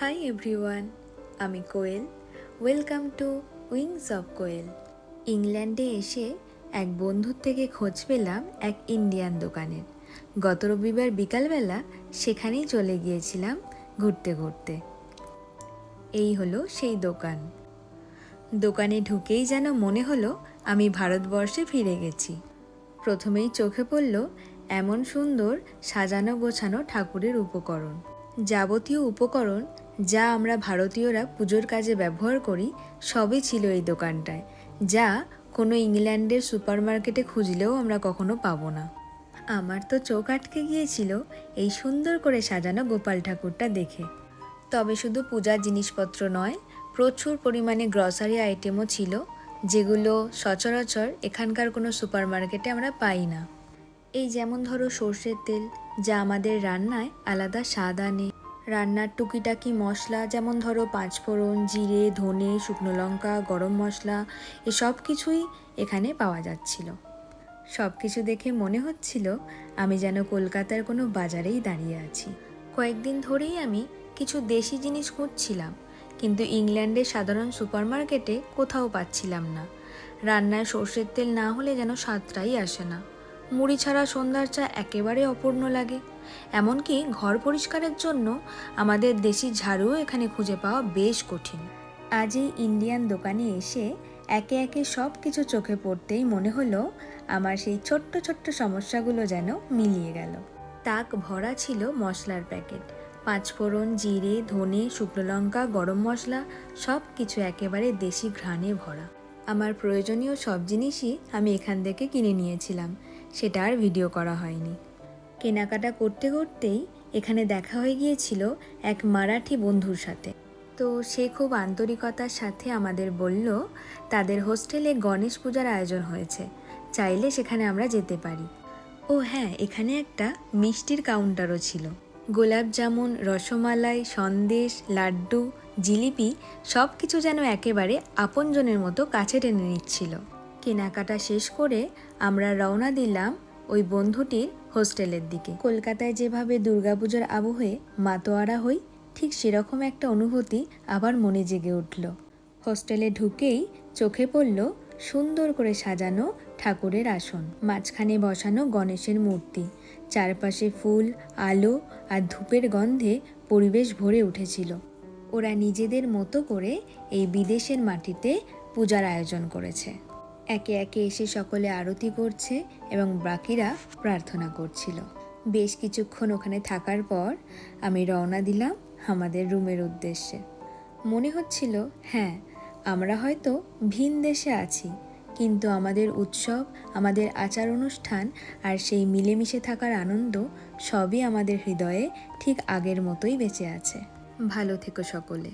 High everyone আমি Koel welcome to wings of Koel ইংল্যান্ডে এসে এক বন্ধুর থেকে খোঁজ পেলাম এক ইন্ডিয়ান দোকানের। গত রবিবার বিকালবেলা সেখানেই চলে গিয়েছিলাম ঘুরতে ঘুরতে। এই হলো সেই দোকান। দোকানে ঢুকেই যেন মনে হলো আমি ভারতবর্ষে ফিরে গেছি। প্রথমেই চোখে পড়ল এমন সুন্দর সাজানো গোছানো ঠাকুরের উপকরণ। যাবতীয় উপকরণ যা আমরা ভারতীয়রা পুজোর কাজে ব্যবহার করি, সবই ছিল এই দোকানটায়, যা কোনো ইংল্যান্ডের সুপারমার্কেটে খুঁজলেও আমরা কখনো পাবো না। আমার তো চোখ আটকে গিয়েছিল এই সুন্দর করে সাজানো গোপাল ঠাকুরটা দেখে। তবে শুধু পূজার জিনিসপত্র নয়, প্রচুর পরিমাণে গ্রসারি আইটেমও ছিল, যেগুলো সচরাচর এখানকার কোনো সুপারমার্কেটে আমরা পাই না। এই যেমন ধরো সর্ষের তেল, যা আমাদের রান্নায় আলাদা স্বাদ আনে। রান্নার টুকিটাকি মশলা যেমন ধরো পাঁচফোড়ন, জিরে, ধনে, শুকনো লঙ্কা, গরম মশলা, এসব কিছুই এখানে পাওয়া যাচ্ছিল। সব কিছু দেখে মনে হচ্ছিল আমি যেন কলকাতার কোনো বাজারেই দাঁড়িয়ে আছি। কয়েকদিন ধরেই আমি কিছু দেশি জিনিস খুঁজছিলাম, কিন্তু ইংল্যান্ডের সাধারণ সুপারমার্কেটে কোথাও পাচ্ছিলাম না। রান্নায় সর্ষের তেল না হলে যেন স্বাদটাই আসে না। মুড়ি ছাড়া সন্ধ্যার চা একেবারে অপূর্ণ লাগে। এমনকি ঘর পরিষ্কারের জন্য আমাদের দেশি ঝাড়ুও এখানে খুঁজে পাওয়া বেশ কঠিন। আজ এই ইন্ডিয়ান দোকানে এসে একে একে সব কিছু চোখে পড়তেই মনে হলো আমার সেই ছোট্ট ছোট্ট সমস্যাগুলো যেন মিলিয়ে গেল। তাক ভরা ছিল মশলার প্যাকেট। পাঁচফোড়ন, জিরে, ধনে, শুকনো লঙ্কা, গরম মশলা সব কিছু একেবারে দেশি ঘ্রাণে ভরা। আমার প্রয়োজনীয় সব জিনিসই আমি এখান থেকে কিনে নিয়েছিলাম। সেটা আর ভিডিও করা হয়নি। কেনাকাটা করতে করতেই এখানে দেখা হয়ে গিয়েছিল এক মারাঠি বন্ধুর সাথে। তো সে খুব আন্তরিকতার সাথে আমাদের বলল, তাদের হোস্টেলে গণেশ পূজার আয়োজন হয়েছে। চাইলে সেখানে আমরা যেতে পারি। ও হ্যাঁ এখানে একটা মিষ্টির কাউন্টারও ছিল। গোলাপ জামুন, রসমালাই, সন্দেশ, লাড্ডু, জিলিপি সব কিছু যেন একেবারে আপনজনের মতো কাছে টেনে নিচ্ছিল। কেনাকাটা শেষ করে আমরা রওনা দিলাম ওই বন্ধুটির হোস্টেলের দিকে। কলকাতায় যেভাবে দুর্গাপুজোর আবহে মাতোয়ারা হই, ঠিক সেরকম একটা অনুভূতি আবার মনে জেগে উঠল। হোস্টেলে ঢুকেই চোখে পড়ল সুন্দর করে সাজানো ঠাকুরের আসন, মাঝখানে বসানো গণেশের মূর্তি। চারপাশে ফুল, আলো আর ধূপের গন্ধে পরিবেশ ভরে উঠেছিল। ওরা নিজেদের মতো করে এই বিদেশের মাটিতে পূজার আয়োজন করেছে। একে একে এসে সকলে আরতি করছে এবং বাকিরা প্রার্থনা করছিল। বেশ কিছুক্ষণ ওখানে থাকার পর আমি রওনা দিলাম আমাদের রুমের উদ্দেশ্যে। মনে হচ্ছিল হ্যাঁ আমরা হয়তো ভিন দেশে আছি, কিন্তু আমাদের উৎসব, আমাদের আচার অনুষ্ঠান আর সেই মিলেমিশে থাকার আনন্দ সবই আমাদের হৃদয়ে ঠিক আগের মতোই বেঁচে আছে। ভালো থেকো সকলে।